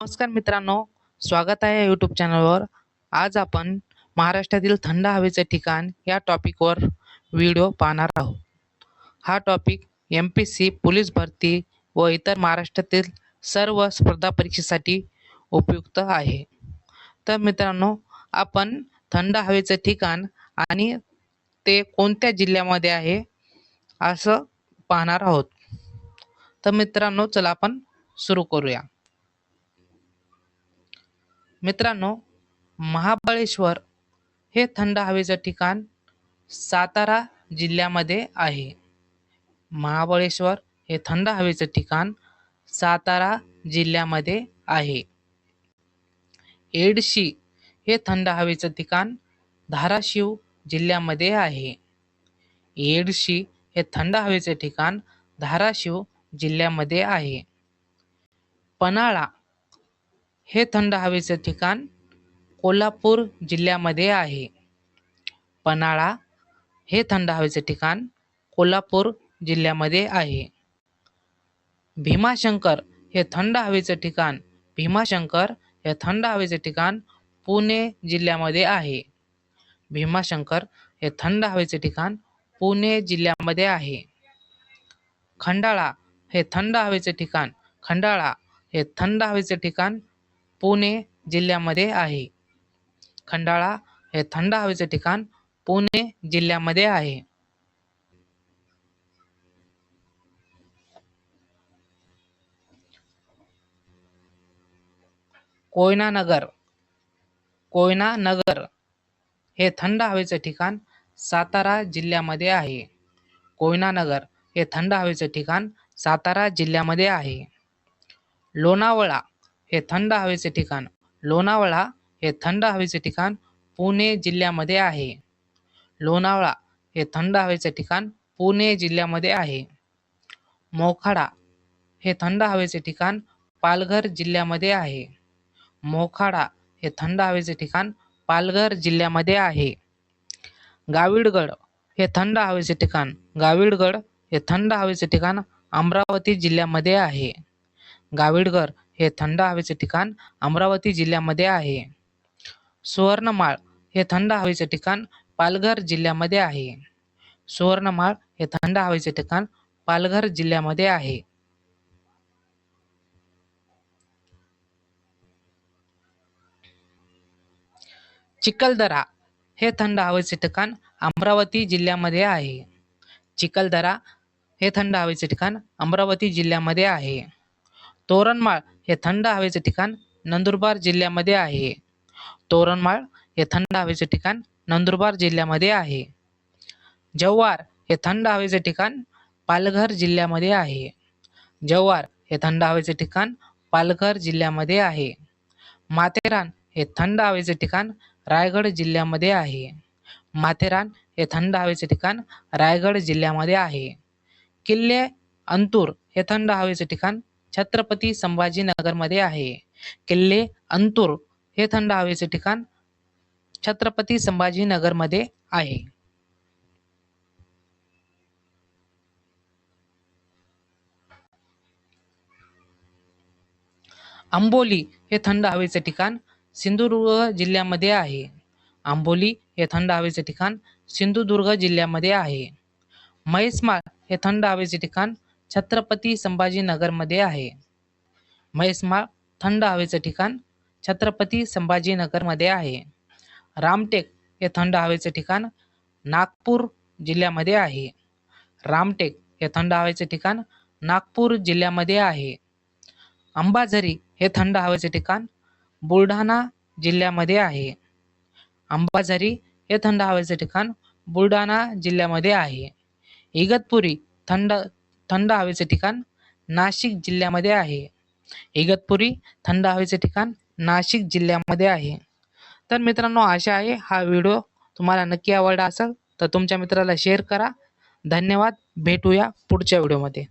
नमस्कार मित्रांनो स्वागत आहे यूट्यूब चॅनलवर आज आपण महाराष्ट्रातील थंड हवेचे ठिकाण या टॉपिकवर व्हिडिओ पाहणार आहोत. हा topic M P C police भरती व इतर महाराष्ट्रातील सर्व स्पर्धा परीक्षेसाठी उपयुक्त आहे. तर मित्रांनो आपण थंड हवेचे ठिकाण आणि ते कोणत्या जिल्ह्यामध्ये आहे असं पाहणार आहोत. तर मित्रांनो चला आपण सुरू करूया. मित्रांनो महाबळेश्वर हे थंड हवेचं ठिकाण सातारा जिल्ह्यामध्ये आहे. महाबळेश्वर हे थंड हवेचं ठिकाण सातारा जिल्ह्यामध्ये आहे. एडशी हे थंड हवेचं ठिकाण धाराशिव जिल्ह्यामध्ये आहे. एडशी हे थंड हवेचे ठिकाण धाराशिव जिल्ह्यामध्ये आहे. पन्हाळा हे थंड हवेचे ठिकाण कोल्हापूर जिल्ह्यामध्ये आहे. पन्हाळा हे थंड हवेचे ठिकाण कोल्हापूर जिल्ह्यामध्ये आहे. भीमाशंकर हे थंड हवेचे ठिकाण भीमाशंकर हे थंड हवेचे ठिकाण पुणे जिल्ह्यामध्ये आहे. भीमाशंकर हे थंड हवेचे ठिकाण पुणे जिल्ह्यामध्ये आहे. खंडाळा हे थंड हवेचे ठिकाण खंडाळा हे थंड हवेचे ठिकाण पुणे जिल्ह्यामध्ये आहे. खंडाळा हे थंड हवेचे ठिकाण पुणे जिल्ह्यामध्ये आहे. कोयना नगर कोयना नगर हे थंड हवेचे ठिकाण सातारा जिल्ह्यामध्ये आहे. कोयना नगर हे थंड हवेचे ठिकाण सातारा जिल्ह्यामध्ये आहे. लोणावळा हे थंड हवेचे ठिकाण. लोणावळा हे थंड हवेचे ठिकाण पुणे जिल्ह्यामध्ये आहे. लोणावळा हे थंड हवेचे ठिकाण पुणे जिल्ह्यामध्ये आहे. मोखाडा हे थंड हवेचे ठिकाण पालघर जिल्ह्यामध्ये आहे. मोखाडा हे थंड हवेचे ठिकाण पालघर जिल्ह्यामध्ये आहे. गाविडगड हे थंड हवेचे ठिकाण. गाविडगड हे थंड हवेचे ठिकाण अमरावती जिल्ह्यामध्ये आहे. गाविडगड हे थंड हवेचे ठिकाण अमरावती जिल्ह्यामध्ये आहे. सुवर्णमाळ हे थंड हवेचे ठिकाण पालघर जिल्ह्यामध्ये आहे. सुवर्णमाळ हे थंड हवेचे ठिकाण पालघर जिल्ह्यामध्ये आहे. चिखलदरा हे थंड हवेचे ठिकाण अमरावती जिल्ह्यामध्ये आहे. चिखलदरा हे थंड हवेचे ठिकाण अमरावती जिल्ह्यामध्ये आहे. तोरणमाळ हे थंड हवेचे ठिकाण नंदुरबार जिल्ह्यामध्ये आहे. तोरणमाळ हे थंड हवेचे ठिकाण नंदुरबार जिल्ह्यामध्ये आहे. जव्हार हे थंड हवेचे ठिकाण पालघर जिल्ह्यामध्ये आहे. जव्हार हे थंड हवेचे ठिकाण पालघर जिल्ह्यामध्ये आहे. माथेरान हे थंड हवेचे ठिकाण रायगड जिल्ह्यामध्ये आहे. माथेरान हे थंड हवेचे ठिकाण रायगड जिल्ह्यामध्ये आहे. किल्ले अंतूर हे थंड हवेचे ठिकाण छत्रपती संभाजीनगरमध्ये आहे. किल्ले अंतूर हे थंड हवेचे ठिकाण छत्रपती संभाजीनगरमध्ये आहे. आंबोली हे थंड हवेचे ठिकाण सिंधुदुर्ग जिल्ह्यामध्ये आहे. आंबोली हे थंड हवेचे ठिकाण सिंधुदुर्ग जिल्ह्यामध्ये आहे. म्हैसमाळ हे थंड हवेचे ठिकाण छत्रपती संभाजीनगरमध्ये आहे. म्हैसमाळ थंड हवेचं ठिकाण छत्रपती संभाजीनगरमध्ये आहे. रामटेक हे थंड हवेचे ठिकाण नागपूर जिल्ह्यामध्ये आहे. रामटेक हे थंड हवेचे ठिकाण नागपूर जिल्ह्यामध्ये आहे. अंबाझरी हे थंड हवेचे ठिकाण बुलढाणा जिल्ह्यामध्ये आहे. अंबाझरी हे थंड हवेचे ठिकाण बुलढाणा जिल्ह्यामध्ये आहे. इगतपुरी थंड थंड हवेचे ठिकाण नाशिक जिल्ह्यामध्ये आहे. इगतपुरी थंड हवेचे ठिकाण नाशिक जिल्ह्यामध्ये आहे. तर मित्रांनो आशा आहे हा व्हिडिओ. तुम्हाला नक्की आवडला असेल तर तुमच्या मित्राला शेअर करा. धन्यवाद. भेटूया पुढच्या व्हिडिओमध्ये.